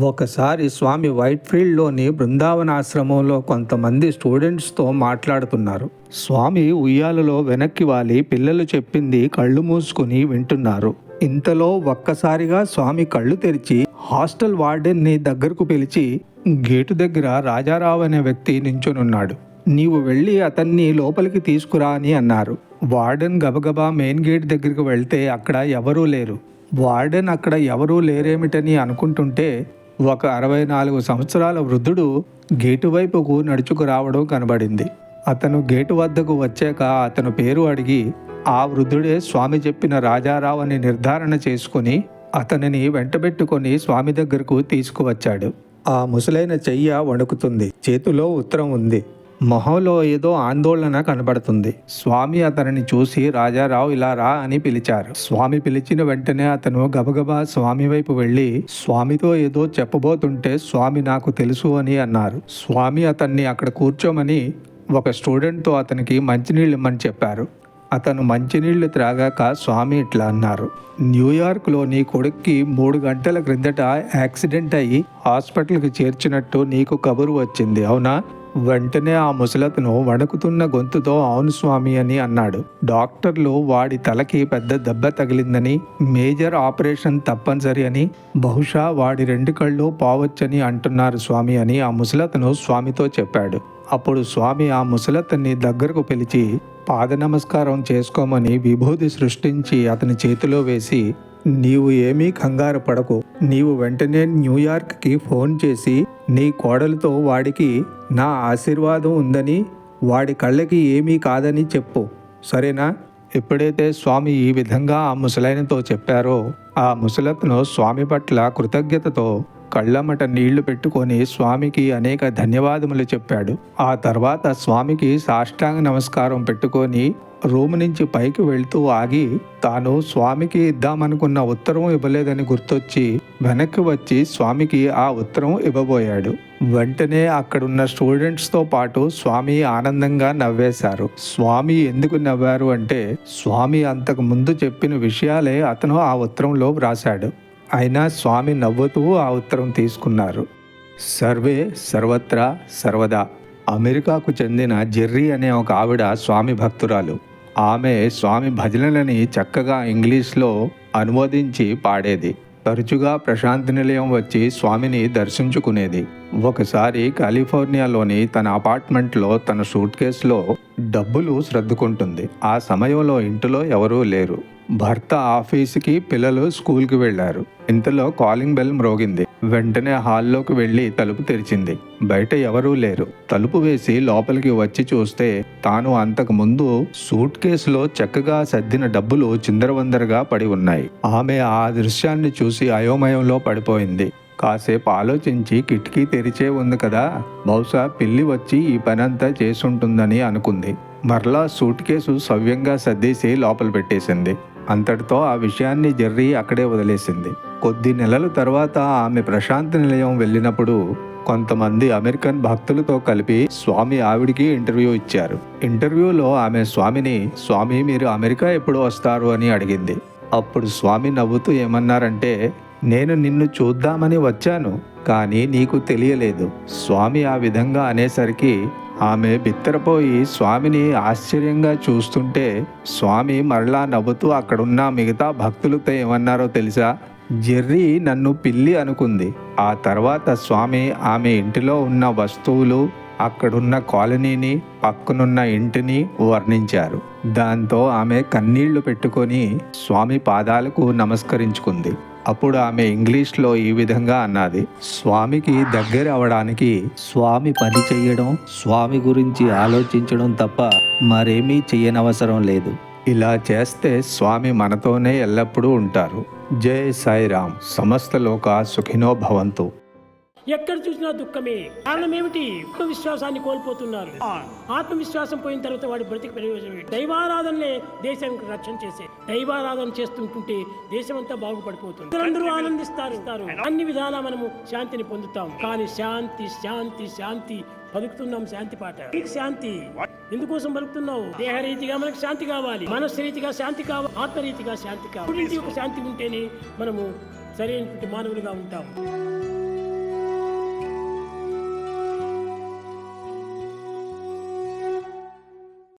ఒకసారి స్వామి వైట్ఫీల్డ్లోని బృందావనాశ్రమంలో కొంతమంది స్టూడెంట్స్తో మాట్లాడుతున్నారు. స్వామి ఉయ్యాలలో వెనక్కి వాలి పిల్లలు చెప్పింది కళ్ళు మూసుకుని వింటున్నారు. ఇంతలో ఒక్కసారిగా స్వామి కళ్ళు తెరిచి హాస్టల్ వార్డెన్ని దగ్గరకు పిలిచి గేటు దగ్గర రాజారావు అనే వ్యక్తి నించునున్నాడు. నీవు వెళ్ళి అతన్ని లోపలికి తీసుకురా అని అన్నారు. వార్డెన్ గబగబా మెయిన్ గేట్ దగ్గరికి వెళ్తే అక్కడ ఎవరూ లేరు. వార్డెన్ అక్కడ ఎవరూ లేరేమిటని అనుకుంటుంటే ఒక అరవై నాలుగు సంవత్సరాల వృద్ధుడు గేటు వైపుకు నడుచుకు రావడం కనబడింది. అతను గేటు వద్దకు వచ్చాక అతను పేరు అడిగి ఆ వృద్ధుడే స్వామి చెప్పిన రాజారావు అని నిర్ధారణ చేసుకుని అతనిని వెంటబెట్టుకొని స్వామి దగ్గరకు తీసుకువచ్చాడు. ఆ ముసలైన చెయ్య వణుకుతుంది. చేతిలో ఉత్తరం ఉంది. మొహంలో ఏదో ఆందోళన కనబడుతుంది. స్వామి అతనిని చూసి రాజారావు ఇలా రా అని పిలిచారు. స్వామి పిలిచిన వెంటనే అతను గబగబా స్వామి వైపు వెళ్ళి స్వామితో ఏదో చెప్పబోతుంటే స్వామి నాకు తెలుసు అని అన్నారు. స్వామి అతన్ని అక్కడ కూర్చోమని ఒక స్టూడెంట్తో అతనికి మంచినీళ్ళు ఇమ్మని చెప్పారు. అతను మంచినీళ్ళు త్రాగాక స్వామి ఇట్లా అన్నారు. న్యూయార్క్లో నీ కొడుక్కి మూడు గంటల క్రిందట యాక్సిడెంట్ అయ్యి హాస్పిటల్కి చేర్చినట్టు నీకు కబురు వచ్చింది అవునా? వెంటనే ఆ ముసలతను వణుకుతున్న గొంతుతో అవును స్వామి అని అన్నాడు. డాక్టర్లు వాడి తలకి పెద్ద దెబ్బ తగిలిందని మేజర్ ఆపరేషన్ తప్పనిసరి అని బహుశా వాడి రెండు కళ్ళు పోవచ్చని అంటున్నారు స్వామి అని ఆ ముసలతను స్వామితో చెప్పాడు. అప్పుడు స్వామి ఆ ముసలతన్ని దగ్గరకు పిలిచి పాద నమస్కారం చేసుకోమని విభూతి సృష్టించి అతని చేతిలో వేసి నీవు ఏమీ కంగారు పడకు. నీవు వెంటనే న్యూయార్క్కి ఫోన్ చేసి నీ కోడలతో వాడికి నా ఆశీర్వాదం ఉందని వాడి కళ్ళకి ఏమీ కాదని చెప్పు. సరేనా? ఎప్పుడైతే స్వామి ఈ విధంగా ఆ ముసలైనతో చెప్పారో ఆ ముసలతను స్వామి పట్ల కృతజ్ఞతతో కళ్ళమట నీళ్ళు పెట్టుకొని స్వామికి అనేక ధన్యవాదములు చెప్పాడు. ఆ తర్వాత స్వామికి సాష్టాంగ నమస్కారం పెట్టుకొని రూమ్ నుంచి పైకి వెళ్తూ ఆగి తాను స్వామికి ఇద్దామనుకున్న ఉత్తరం ఇవ్వలేదని గుర్తొచ్చి వెనక్కి వచ్చి స్వామికి ఆ ఉత్తరం ఇవ్వబోయాడు. వెంటనే అక్కడున్న స్టూడెంట్స్తో పాటు స్వామి ఆనందంగా నవ్వేశారు. స్వామి ఎందుకు నవ్వారు అంటే స్వామి అంతకు ముందు చెప్పిన విషయాలే అతను ఆ ఉత్తరంలో వ్రాశాడు. అయినా స్వామి నవ్వుతూ ఆ ఉత్తరం తీసుకున్నారు. సర్వే సర్వత్రా సర్వదా. అమెరికాకు చెందిన జెర్రీ అనే ఒక ఆవిడ స్వామి భక్తురాలు. ఆమె స్వామి భజనలని చక్కగా ఇంగ్లీష్లో అనువదించి పాడేది. తరచుగా ప్రశాంతి నిలయం వచ్చి స్వామిని దర్శించుకునేది. ఒకసారి కాలిఫోర్నియాలోని తన అపార్ట్మెంట్లో తన సూట్ కేసులో డబ్బులు సర్దుకుంటుంది. ఆ సమయంలో ఇంటిలో ఎవరూ లేరు. భర్త ఆఫీసుకి పిల్లలు స్కూల్కి వెళ్ళారు ఇంతలో కాలింగ్ బెల్ మ్రోగింది. వెంటనే హాల్లోకి వెళ్ళి తలుపు తెరిచింది. బయట ఎవరూ లేరు. తలుపు వేసి లోపలికి వచ్చి చూస్తే తాను అంతకు ముందు సూట్ కేసులో చక్కగా సర్దిన డబ్బులు చిందరవందరగా పడి ఉన్నాయి. ఆమె ఆ దృశ్యాన్ని చూసి అయోమయంలో పడిపోయింది. కాసేపు ఆలోచించి కిటికీ తెరిచే ఉంది కదా. బహుశా పిల్లి వచ్చి ఈ పనంతా చేసుంటుందని అనుకుంది. మరలా సూట్ కేసు సవ్యంగా సర్దేసి లోపల పెట్టేసింది. అంతటితో ఆ విషయాన్ని జర్రి అక్కడే వదిలేసింది. కొద్ది నెలల తర్వాత ఆమె ప్రశాంతి నిలయం వెళ్ళినప్పుడు కొంతమంది అమెరికన్ భక్తులతో కలిపి స్వామి ఆవిడికి ఇంటర్వ్యూ ఇచ్చారు. ఇంటర్వ్యూలో ఆమె స్వామిని స్వామి మీరు అమెరికా ఎప్పుడు వస్తారు? అని అడిగింది. అప్పుడు స్వామి నవ్వుతూ ఏమన్నారంటే నేను నిన్ను చూద్దామని వచ్చాను కానీ నీకు తెలియలేదు. స్వామి ఆ విధంగా అనేసరికి ఆమె బిత్తరపోయి స్వామిని ఆశ్చర్యంగా చూస్తుంటే స్వామి మరలా నవ్వుతూ అక్కడున్న మిగతా భక్తులతో ఏమన్నారో తెలుసా? జెర్రీ నన్ను పిల్లి అనుకుంది. ఆ తర్వాత స్వామి ఆమె ఇంటిలో ఉన్న వస్తువులు అక్కడున్న కాలనీని పక్కనున్న ఇంటిని వర్ణించారు. దాంతో ఆమె కన్నీళ్ళు పెట్టుకొని స్వామి పాదాలకు నమస్కరించుకుంది. అప్పుడు ఆమె ఇంగ్లీష్లో ఈ విధంగా అన్నది స్వామికి దగ్గర అవడానికి స్వామి పని చెయ్యడం స్వామి గురించి ఆలోచించడం తప్ప మరేమీ చెయ్యనవసరం లేదు. ఇలా చేస్తే స్వామి మనతోనే ఎల్లప్పుడూ ఉంటారు. జై సాయిరామ్. సమస్త లోక సుఖినో భవంతు. ఎక్కడ చూసినా దుఃఖమే. కారణం ఏమిటి? ఆత్మవిశ్వాసాన్ని కోల్పోతున్నారు. ఆత్మవిశ్వాసం పోయిన తర్వాత వాడి బ్రతికి ప్రయోజనం? దైవారాధనలే దేశానికి రక్షణ చేసే. దైవారాధన చేస్తుంటుంటే దేశం అంతా బాగుపడిపోతుంది. అందరూ ఆనందిస్తారు. అన్ని విధాలా మనము శాంతిని పొందుతాం. కానీ శాంతి శాంతి శాంతి పలుకుతున్నాం శాంతి పాట. నీకు శాంతి. ఎందుకోసం పలుకుతున్నావు దేహరీతిగా మనకు శాంతి కావాలి. మనస్సు రీతిగా శాంతి కావాలి ఆత్మరీతిగా శాంతి కావాలి. శాంతి ఉంటేనే మనము సరైనటువంటి మానవులుగా ఉంటాం.